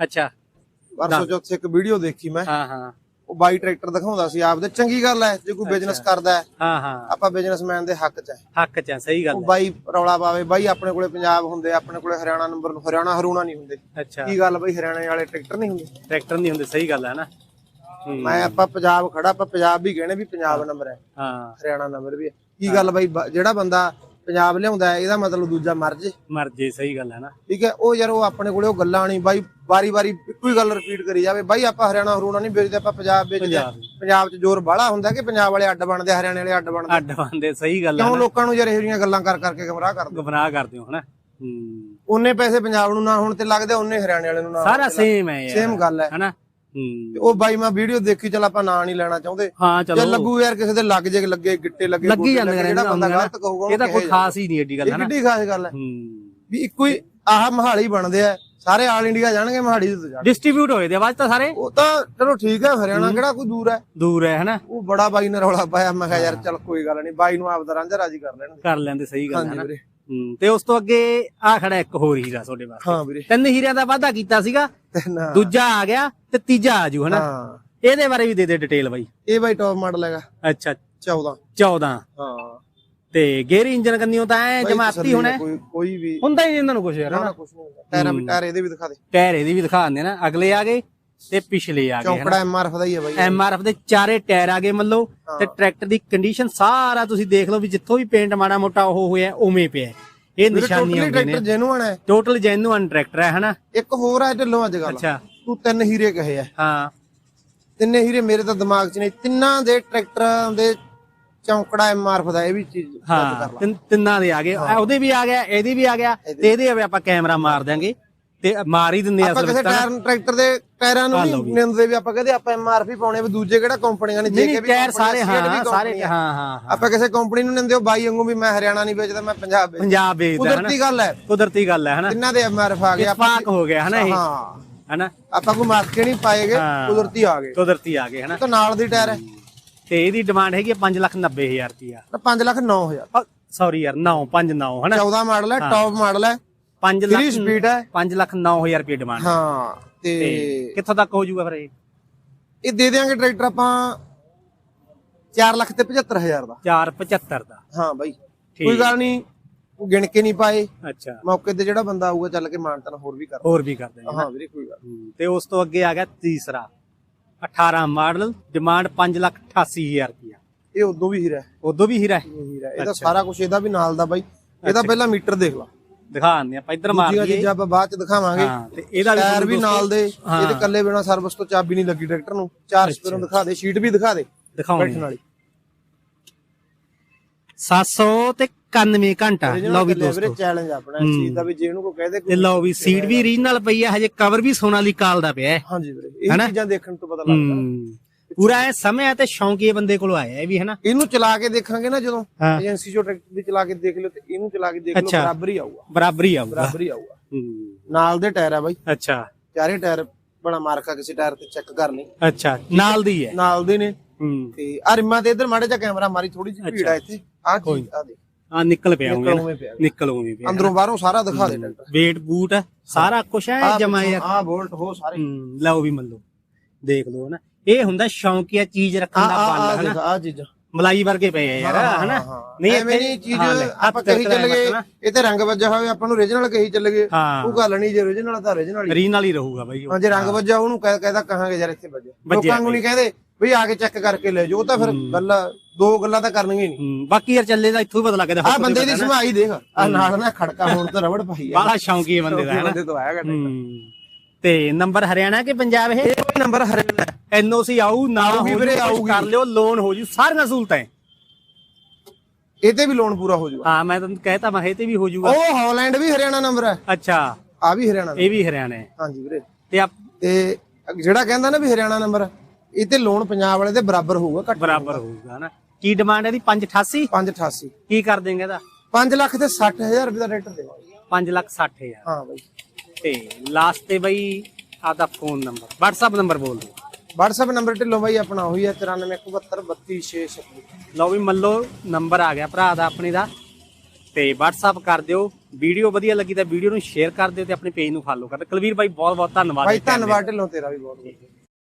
ਅੱਛਾ। ਪਰਸੋਂ ਚੌਥੇ ਇੱਕ ਵੀਡੀਓ ਦੇਖੀ ਮੈਂ। ਹਾਂ ਹਾਂ। ਉਹ ਬਾਈ ਟਰੈਕਟਰ ਦਿਖਾਉਂਦਾ ਸੀ ਆਪਦੇ ਚੰਗੀ ਗੱਲ ਹੈ ਜੇ ਕੋਈ ਬਿਜ਼ਨਸ ਕਰਦਾ ਹੈ ਹਾਂ ਹਾਂ। ਆਪਾਂ ਬਿਜ਼ਨਸਮੈਨ ਦੇ ਹੱਕ 'ਚ ਹੈ ਹੱਕ ਚ ਆ, ਸਹੀ ਗੱਲ ਹੈ ਬਾਈ ਰੌਲਾ ਪਾਵੇ ਬਾਈ ਆਪਣੇ ਕੋਲੇ ਪੰਜਾਬ ਹੁੰਦੇ ਆਪਣੇ ਕੋਲੇ ਹਰਿਆਣਾ ਨੰਬਰ ਹਰਿਆਣਾ ਹਰੂਣਾ ਨਹੀਂ ਹੁੰਦੇ। ਅੱਛਾ। ਕੀ ਗੱਲ ਬਾਈ ਹਰਿਆਣੇ ਵਾਲੇ ਟਰੈਕਟਰ ਨਹੀਂ ਹੁੰਦੇ? ਟਰੈਕਟਰ ਨਹੀਂ ਹੁੰਦੇ ਸਹੀ ਗੱਲ ਹੈ ਨਾ। ਹੂੰ, ਮੈਂ ਆਪਾਂ ਪੰਜਾਬ ਖੜਾ ਆਪਾਂ ਪੰਜਾਬ ਵੀ ਕਹਿੰਦੇ ਵੀ ਪੰਜਾਬ ਨੰਬਰ ਹੈ ਹਾਂ। ਹਰਿਆਣਾ ਨੰਬਰ ਵੀ ਹੈ ਕੀ ਗੱਲ ਬਾਈ ਜਿਹੜਾ ਬੰਦਾ ਪੰਜਾਬ ਲਿਆਉਂਦਾ ਹੈ ਇਹਦਾ ਮਤਲਬ ਦੂਜਾ ਮਰ ਜੇ। ਮਰ ਜੇ ਸਹੀ ਗੱਲ ਹੈ ਨਾ। ਠੀਕ ਹੈ ਉਹ ਯਾਰ ਉਹ ਆਪਣੇ ਕੋਲੇ ਉਹ ਗੱਲਾਂ ਨਹੀਂ ਬਾਈ ਵਾਰੀ ਵਾਰੀ ਇੱਕੋ ਹੀ ਗੱਲ ਰਿਪੀਟ ਕਰੀ ਜਾਵੇ। ਬਾਈ ਆਪਾਂ ਹਰਿਆਣਾ ਹਰੂਣਾ ਨਹੀਂ ਵੇਚਦੇ ਆਪਾਂ ਪੰਜਾਬ ਵੇਚਦੇ। ਹਾਂ। ਪੰਜਾਬ ਪੰਜਾਬ 'ਚ ਜ਼ੋਰ ਬਾਹਲਾ ਹੁੰਦਾ ਕਿ ਪੰਜਾਬ ਵਾਲੇ ਅੱਡ ਬਣਦੇ ਹਰਿਆਣੇ ਵਾਲੇ ਅੱਡ ਬਣਦੇ। ਅੱਡ ਬੰਦੇ ਸਹੀ ਗੱਲ ਹੈ ਕਿਉਂ ਲੋਕਾਂ ਨੂੰ ਯਾਰ ਇਹੋ ਜਿਹੀਆਂ ਗੱਲਾਂ ਕਰ ਕਰਕੇ ਗਮਰਾਹ ਕਰਦੇ ਗੁਬਰਾਹ ਕਰਦੇ ਹੋ ਹਨਾ। ਹੂੰ। ਉਹਨੇ ਪੈਸੇ ਪੰਜਾਬ ਨੂੰ ਨਾ ਹੋਣ ਤੇ ਲੱਗਦੇ ਉਹਨੇ ਹਰਿਆਣੇ ਵਾਲੇ ਨੂੰ ਨਾ ਸਾਰਾ ਸੇਮ ਹੈ ਯਾਰ। ਸੇਮ ਗੱਲ ਹੈ। ਹਨਾ। ਉਹ ਬਾਈ ਮੈਂ ਵੀਡੀਓ ਦੇਖੀ ਚਲ ਆਪਾਂ ਨਾਂ ਨਹੀਂ ਲੈਣਾ ਚਾਹੁੰਦੇ। ਹਾਂ ਜੇ ਲੱਗੂ ਯਾਰ ਕਿਸੇ ਦੇ ਲੱਗ ਜੇ ਲੱਗੇ ਗਿੱਟੇ ਲੱਗੇ ਲੱਗੀ ਜਾਂਦੇ ਨੇ ਜਿਹੜਾ ਬੰਦਾ ਗਲਤ ਕਹੂਗਾ ਇਹ ਤਾਂ ਕੋਈ ਖਾਸ ਹੀ ਨਹੀਂ ਏਡੀ ਗੱਲ ਹੈ ਨਾ। ਕਿੱਡੀ ਖਾਸ ਗੱਲ ਹੈ। ਵੀ ਇੱਕੋ ਹੀ ਆਹ ਮਹਾਲੀ ਬਣਦੇ ਆ ਸਾਰੇ ਆਲ ਇੰਡੀਆ ਜਾਣਗੇ ਮਹਾਲੀ ਤੋਂ ਜਾਣ ਡਿਸਟ੍ਰੀਬਿਊਟ ਹੋਏ ਦੇ ਆਵਾਜ਼ ਤਾਂ ਸਾਰੇ? ਉਹ ਤਾਂ ਚਲੋ ਠੀਕ ਹੈ ਹਰਿਆਣਾ ਕਿਹੜਾ ਕੋਈ ਦੂਰ ਹੈ ਦੂਰ ਹੈ ਹਨਾ? ਉਹ ਬੜਾ ਬਾਈ ਨੇ ਰੌਲਾ ਪਾਇਆ ਮੈਂ ਕਿਹਾ ਯਾਰ ਚਲ ਕੋਈ ਗੱਲ ਨਹੀਂ ਬਾਈ ਨੂੰ ਆਪਦਾ ਰਾਂਝਾ ਰਾਜੀ ਕਰ ਲੈਣ ਕਰ ਲੈਂਦੇ ਸਹੀ ਗੱਲ ਹੈ ਨਾ। ਹੂੰ ਤੇ ਉਸ ਤੋਂ ਅੱਗੇ ਆ ਖੜਾ ਇੱਕ ਹੋਰ ਹੀਰਾ ਤੁਹਾਡੇ ਵਾਸਤੇ। ਹਾਂ ਵੀਰੇ। ਤਿੰਨ ਹੀਰਿਆਂ ਦਾ ਵਾਅਦਾ ਕੀਤਾ ਸੀਗਾ ਨਾ ਦੂਜਾ ਆ ਗਿਆ ਤੇ ਤੀਜਾ ਆਜੂ ਹਨਾ? ਹਾਂ। ਇਹਦੇ ਬਾਰੇ ਵੀ ਦੇ ਦੇ ਡਿਟੇਲ ਬਾਈ। ਇਹ ਬਾਈ ਟੌਪ ਮਾਡਲ ਹੈਗਾ। ਅੱਛਾ। 14 14 ਹਾਂ। ਤੇ ਗੇਅਰ ਇੰਜਨ ਕੰਨੀਓ ਤਾਂ ਐ ਬਾਈ ਜਮਾਤੀ ਤਸੱਲੀ ਹੋਣਾ। ਕੋਈ ਕੋਈ ਵੀ ਹੁੰਦਾ ਹੀ ਇਹਨਾਂ ਨੂੰ ਕੁਝ ਯਾਰ ਨਾ ਹਨਾ? ਕੁਝ ਨਹੀਂ ਹੁੰਦਾ। ਟਾਇਰਾਂ ਵੀ ਟਾਇਰ ਇਹਦੇ ਵੀ ਦਿਖਾ ਦੇ। ਟਾਇਰ ਇਹਦੀ ਵੀ ਦਿਖਾ ਦਿੰਦੇ ਨਾ। ਅਗਲੇ ਆ ਗਏ। ਤੇ ਪਿਛਲੇ ਆ ਗਏ ਚੌਂਕੜਾ ਐਮਆਰਐਫ ਦਾ ਹੀ ਹੈ ਬਾਈ ਐਮਆਰਐਫ ਦੇ ਚਾਰੇ ਟਾਇਰ ਆ ਗਏ ਮੰਨ ਲਓ ਤੇ ਟਰੈਕਟਰ ਦੀ ਕੰਡੀਸ਼ਨ ਸਾਰਾ ਤੁਸੀਂ ਦੇਖ ਲਓ ਵੀ ਜਿੱਥੋਂ ਵੀ ਪੇਂਟ ਮਾੜਾ ਮੋਟਾ ਉਹ ਹੋਇਆ ਉਵੇਂ ਪਿਆ। ਇਹ ਨਿਸ਼ਾਨੀਆਂ ਹੁੰਦੀਆਂ ਟਰੈਕਟਰ ਨੇ ਜੈਨੂਅਨ ਹੈ ਟੋਟਲ ਜੈਨੂਅਨ ਟਰੈਕਟਰ ਹੈ ਹਨਾ? ਇੱਕ ਹੋਰ ਹੈ ਢਿੱਲੋਂ ਅੱਜ ਕੱਲ ਅੱਛਾ। ਤੂੰ ਤਿੰਨ ਹੀਰੇ ਕਹੇ ਆ। ਹਾਂ। ਤਿੰਨੇ ਹੀਰੇ ਮੇਰੇ ਤਾਂ ਦਿਮਾਗ 'ਚ ਨੇ। ਤਿੰਨਾਂ ਦੇ ਟਰੈਕਟਰਾਂ ਦੇ ਚੌਂਕੜਾ ਐਮਆਰਐਫ ਦਾ ਇਹ ਵੀ ਚੀਜ਼ ਹਾਂ ਤਿੰਨ- ਦੇ ਆ ਗਏ। ਉਹਦੇ ਵੀ ਆ ਗਿਆ ਇਹਦੇ ਵੀ ਆ ਗਿਆ। ਤੇ ਇਹਦੇ ਆਪਾਂ ਕੈਮਰਾ ਮਾਰ ਦਾਂਗੇ ਤੇ ਮਾਰ ਹੀ ਦਿੰਦੇ ਆ ਆਪਾਂ ਕਿਸੇ ਟਾਇਰ ਟਰੈਕਟਰ ਦੇ ਟਾਇਰਾਂ ਨੂੰ ਨਹੀਂ ਨਿੰਦਦੇ ਵੀ ਆਪਾਂ ਕਹਿੰਦੇ ਆਪਾਂ ਐਮਆਰਪੀ ਪਾਉਣੇ ਵੀ ਦੂਜੇ ਕਿਹੜਾ ਕੰਪਨੀਆਂ ਨੇ ਜੇ ਨਹੀਂ ਵੀ ਟਾਇਰ ਸਾਰੇ ਹਾਂ ਸਾਰੇ। ਹਾਂ ਹਾਂ। ਆਪਾਂ ਕਿਸੇ ਕੰਪਨੀ ਨੂੰ ਨਿੰਦੇ ਹੋ ਬਾਈ ਵਾਂਗੂ ਵੀ ਮੈਂ ਹਰਿਆਣਾ ਨਹੀਂ ਵੇਚਦਾ ਮੈਂ ਪੰਜਾਬ ਵੇਚਦਾ। ਪੰਜਾਬ ਵੇਚਦਾ ਕੁਦਰਤੀ ਗੱਲ ਹੈ। ਕੁਦਰਤੀ ਗੱਲ ਹੈ ਹਨਾ? ਤਿੰਨਾਂ ਦੇ ਐਮਆਰਐਫ ਆ ਗਏ? ਆਪਾਂ ਹੋ ਗਿਆ ਹਨਾ ਇਹ? ਹਾਂ। ਹਨਾ? ਆਪਾਂ ਕੋਈ ਮਾਰਕੇ ਨਹੀਂ ਪਾਏਗੇ। ਕੁਦਰਤੀ ਆ ਗਏ। ਕੁਦਰਤੀ ਆ ਗਏ ਹਨਾ? ਤਾਂ ਨਾਲ ਦੀ ਟਾਇਰ ਹੈ। ਤੇ ਇਹਦੀ ਡਿਮਾਂਡ ਹੈਗੀ 5 ਲੱਖ 90 ਹਜ਼ਾਰ ਰੁਪਿਆ ਤਾਂ 5 ਲੱਖ 9000 ਸੌਰੀ ਯਾਰ 9 5 9 ਹਨਾ? 14 ਮਾਡਲ ਹੈ ਟੌਪ ਮਾਡਲ ਹੈ। 5 3 ਲੱਖ ਸਪੀਡ ਹੈ। 5 ਲੱਖ 9000 ਰੁਪਏ ਡਿਮਾਂਡ ਹਾਂ ਤੇ ਕਿੱਥੋਂ ਤੱਕ ਹੋ ਜਾਊਗਾ ਫਿਰ ਇਹ? ਇਹ ਦੇ ਦੇਾਂਗੇ ਟਰੈਕਟਰ ਆਪਾਂ 4 ਲੱਖ ਤੇ 75000 ਦਾ। 475 ਦਾ। ਹਾਂ ਬਾਈ। ਕੋਈ ਗੱਲ ਨਹੀਂ ਉਹ ਗਿਣ ਕੇ ਨਹੀਂ ਪਾਏ। ਅੱਛਾ। ਮੌਕੇ ਤੇ ਜਿਹੜਾ ਬੰਦਾ ਆਊਗਾ ਚੱਲ ਕੇ ਮਾਨਤਨ ਹੋਰ ਵੀ ਕਰ। ਹੋਰ ਵੀ ਕਰਦੇ ਨੇ। ਹਾਂ ਵੀਰੇ ਕੋਈ ਗੱਲ ਤੇ ਉਸ ਤੋਂ ਅੱਗੇ ਆ ਗਿਆ ਤੀਸਰਾ। 18 ਮਾਡਲ ਡਿਮਾਂਡ 5 ਲੱਖ 88000 ਰੁਪਿਆ ਇਹ ਉਦੋਂ ਵੀ ਹੀਰਾ ਉਦੋਂ ਵੀ ਹੀਰਾ ਹੈ। ਇਹ ਹੀਰਾ ਹੈ। ਇਹਦਾ ਸਾਰਾ ਕੁਝ ਇਹਦਾ ਵੀ ਨਾਲ ਦਾ ਬਾਈ। ਇਹਦਾ ਪਹਿਲਾਂ ਮੀਟਰ ਦੇਖ ਲਾ। ਦਿਖਾ ਦਿੰਦੇ ਆਪਾਂ ਇੱਧਰ ਮਾਰ ਦੂਜੀਆਂ ਦਈਏ ਚੀਜ਼ਾਂ ਆਪਾਂ ਬਾਅਦ ਚ ਦਿਖਾਵਾਂਗੇ। ਹਾਂ ਤੇ ਇਹਦਾ ਵੀ ਟਾਇਰ ਵੀ ਨਾਲ ਦੇ। ਇਹਦੇ ਕੱਲੇ ਬਿਨਾ ਸਰਵਿਸ ਤੋਂ ਚਾਬੀ ਨਹੀਂ ਲੱਗੀ ਟਰੈਕਟਰ ਨੂੰ। ਚਾਰ ਸਪੀਰਾਂ ਦਿਖਾ ਦੇ ਸ਼ੀਟ ਵੀ ਦਿਖਾ ਦੇ ਦਿਖਾਉਣੀ ਵਾਲੀ। 700 ਤੇ 91 ਘੰਟਾ। ਲਓ ਵੀ ਦੋਸਤੋ। ਚੈਲੰਜ ਆਪਣਾ ਇਸ ਚੀਜ਼ ਦਾ ਵੀ ਜੇ ਇਹਨੂੰ ਕੋਈ ਕਹਦੇ ਤੇ ਲਓ ਵੀ ਸੀਟ ਵੀ ਰੀਜਨਲ ਪਈ ਆ ਹਜੇ ਕਵਰ ਵੀ ਸੋਨਾਲੀ ਕਾਲ ਦਾ ਪਿਆ ਹੈ। ਹਾਂਜੀ ਵੀਰੇ ਇਹ ਚੀਜ਼ਾਂ ਦੇਖਣ ਤੋਂ ਪਤਾ ਲੱਗਦਾ। ਪੂਰਾ ਇਹ ਸਮੇਂ ਤੇ ਸ਼ੌਂਕੀ ਬੰਦੇ ਕੋਲ ਆਇਆ ਇਹ ਵੀ ਹਨਾ ਇਹਨੂੰ ਚਲਾ ਕੇ ਦੇਖਾਂਗੇ ਨਾ ਜਦੋਂ ਹਾਂ। ਏਜੰਸੀ ਚੋਂ ਟਰੈਕਟਰ ਦੀ ਚਲਾ ਕੇ ਦੇਖ ਲਿਓ ਤੇ ਇਹਨੂੰ ਚਲਾ ਕੇ ਦੇਖ ਲਿਓ ਅੱਛਾ। ਬਰਾਬਰ ਹੀ ਆਊਗਾ। ਬਰਾਬਰ ਹੀ ਆਊਗਾ। ਬਰਾਬਰ ਹੀ ਆਊਗਾ। ਹੂੰ। ਨਾਲ ਦੇ ਟਾਇਰ ਆ ਬਾਈ। ਅੱਛਾ। ਚਾਰੇ ਟਾਇਰ ਬੜਾ ਮਾਰਕਾ ਕਿਸੇ ਟਾਇਰ ਤੇ ਚੈੱਕ ਕਰ ਲਈ ਅੱਛਾ ਨਾਲ ਦੀ ਹੈ। ਨਾਲ ਦੇ ਨੇ। ਹੂੰ। ਤੇ ਆ ਰਿਮਾਂ ਤੇ ਇੱਧਰ ਮਾੜੇ ਜਿਹਾ ਕੈਮਰਾ ਮਾਰੀ ਥੋੜੀ ਜਿਹੀ ਭੀੜ ਆ ਇੱਥੇ। ਆ ਚੀਜ਼ ਆ ਦੇ ਆ ਨਿਕਲ ਪਿਆ ਹੋਊਗਾ ਨਿਕਲ ਉਵੇਂ ਪਿਆ। ਨਿਕਲ ਉਵੇਂ ਪਿਆ। ਅੰਦਰੋਂ ਬਾਹਰੋਂ ਸਾਰਾ ਦਿਖਾ ਦੇ ਟਰੈਕਟਰ। ਵੇਟ ਬੂਟ ਸਾਰਾ ਕੁਝ ਹੈ ਜਮਾ ਯਾਰ ਆ। ਬੋਲਟ ਹੋ ਸਾਰੇ। ਹੂੰ, ਲਓ ਵੀ ਮੰਨ। ਲਓ ਦੇਖ ਲਓ ਹਨਾ ਇਹ ਹੁੰਦਾ ਸ਼ੌਂਕੀਆ ਚੀਜ਼ ਰੱਖਣ ਦਾ ਆ ਹਨਾ? ਦੇਖ ਆ ਚੀਜ਼ਾਂ। ਮਲਾਈ ਵਰਗੇ ਪਏ ਆ ਯਾਰ ਹਨਾ? ਨਹੀਂ ਐਵੇਂ ਨਹੀਂ ਚੀਜ਼ ਹਾਂ, ਆਪਾਂ ਕਹੀ ਤੇ ਚੱਲ ਗਏ ਹਨਾ। ਇਹ ਤੇ ਰੰਗ ਵੱਜਾ ਹੋਵੇ ਆਪਾਂ ਨੂੰ origignal ਕਹੀ ਚੱਲ ਗਏ ਹਾਂ। ਉਹ ਗੱਲ ਨਹੀਂ ਜੇ origignal ਤਾਂ origignal ਹੀ। ਰੀਨ ਨਾਲ ਹੀ ਰਹੂਗਾ ਬਾਈ। ਹਾਂ ਜੇ ਰੰਗ ਵੱਜਾ ਉਹਨੂੰ ਕਹਿ ਕਹਿਦਾ ਕਹਾਂਗੇ ਯਾਰ ਇੱਥੇ ਵੱਜਿਆ। ਲੋਕਾਂ ਨੂੰ ਨਹੀਂ ਕਹਿੰਦੇ ਵੀ ਆ ਕੇ ਚੈੱਕ ਕਰਕੇ ਲੈ ਜਾਓ ਉਹ ਤਾਂ ਫਿਰ ਗੱਲ ਦੋ ਗੱਲਾਂ ਤਾਂ ਕਰਨਗੇ ਹੀ ਨਹੀਂ। ਹੂੰ, ਬਾਕੀ ਯਾਰ ਚੱਲੇ ਦਾ ਇੱਥੋਂ ਹੀ ਪਤਾ ਲੱਗਦਾ ਆ ਬੰਦੇ ਦੀ ਸਮਾਈ ਦੇਖ। ਆ ਨਾਲ ਨਾ ਖੜਕਾ ਹੁਣ ਤਾਂ ਰਬੜ ਪਾਈ ਆ। ਬਾਲਾ ਸ਼ੌਂਕੀ ਬੰਦੇ ਦਾ ਹੈ ਨਾ ਬੰਦੇ ਤੋਂ ਆਇਆ ਹੂੰ। ਤੇ ਨੰਬਰ ਹਰਿਆਣਾ ਕਿ ਪੰਜਾਬ ਇਹ? ਇਹ ਕੋਈ ਨੰਬਰ ਹਰਿਆਣਾ। ਐਨਓਸੀ ਆਊ ਨਾ ਆਊਗੀ ਵੀਰੇ, ਆਊਗੀ। ਕਰ ਲਿਓ ਲੋਨ ਹੋ ਜੂ ਸਾਰੀਆਂ ਸਹੂਲਤਾਂ ਹੈ। ਇਹ ਤੇ ਵੀ ਲੋਨ ਪੂਰਾ ਹੋ ਜਾਊਗਾ ਹਾਂ ਮੈਂ ਤੁਹਾਨੂੰ ਕਹਿਤਾ ਮੈਂ ਇਹ ਤੇ ਵੀ ਹੋ ਜੂਗਾ। ਉਹ ਹਾਲੈਂਡ ਵੀ ਹਰਿਆਣਾ ਨੰਬਰ ਹੈ। ਅੱਛਾ। ਆ ਵੀ ਹਰਿਆਣਾ number। ਇਹ ਵੀ ਹਰਿਆਣਾ ਹੈ। ਹਾਂਜੀ ਵੀਰੇ। ਤੇ ਆਪ ਤੇ ਜਿਹੜਾ ਕਹਿੰਦਾ ਨਾ ਵੀ ਹਰਿਆਣਾ ਨੰਬਰ ਇਹ ਤੇ ਲੋਨ ਪੰਜਾਬ ਵਾਲੇ ਦੇ ਬਰਾਬਰ ਹੋਊਗਾ ਘੱਟ ਬਰਾਬਰ ਹੋਊਗਾ ਨਾ। ਕੀ ਡਿਮਾਂਡ ਹੈ ਦੀ 588 588 ਕੀ ਕਰ ਦੇਂਗੇ ਇਹਦਾ? 5 ਲੱਖ ਤੇ 60000 ਰੁਪਏ ਦਾ ਟਰੈਕਟਰ ਦੇਵਾਂਗੇ 5 ਲੱਖ 60 ਹਜ਼ਾਰ। ਹਾਂ ਬਾਈ। ਤੇ ਲਾਸਟ ਤੇ ਬਈ ਆਦਾ ਫੋਨ ਨੰਬਰ WhatsApp ਨੰਬਰ ਬੋਲ ਦਿਓ। WhatsApp ਨੰਬਰ ਢਿੱਲੋਂ ਬਾਈ ਆਪਣਾ ਉਹੀ ਹੈ 9417232626 ਲਓ ਵੀ ਮੰਨ ਲਓ ਨੰਬਰ ਆ ਗਿਆ ਭਰਾ ਦਾ ਆਪਣੇ ਦਾ ਤੇ WhatsApp ਕਰ ਦਿਓ। ਵੀਡੀਓ ਵਧੀਆ ਲੱਗੀ ਤਾਂ ਵੀਡੀਓ ਨੂੰ ਸ਼ੇਅਰ ਕਰ ਦਿਓ ਤੇ ਆਪਣੇ ਪੇਜ ਨੂੰ ਫਾਲੋ ਕਰ ਦਿਓ। ਕੁਲਵੀਰ ਬਾਈ ਬਹੁਤ ਬਹੁਤ ਧੰਨਵਾਦ ਬਾਈ। ਧੰਨਵਾਦ ਢਿੱਲੋਂ ਤੇਰਾ ਵੀ ਬਹੁਤ ਬਹੁਤ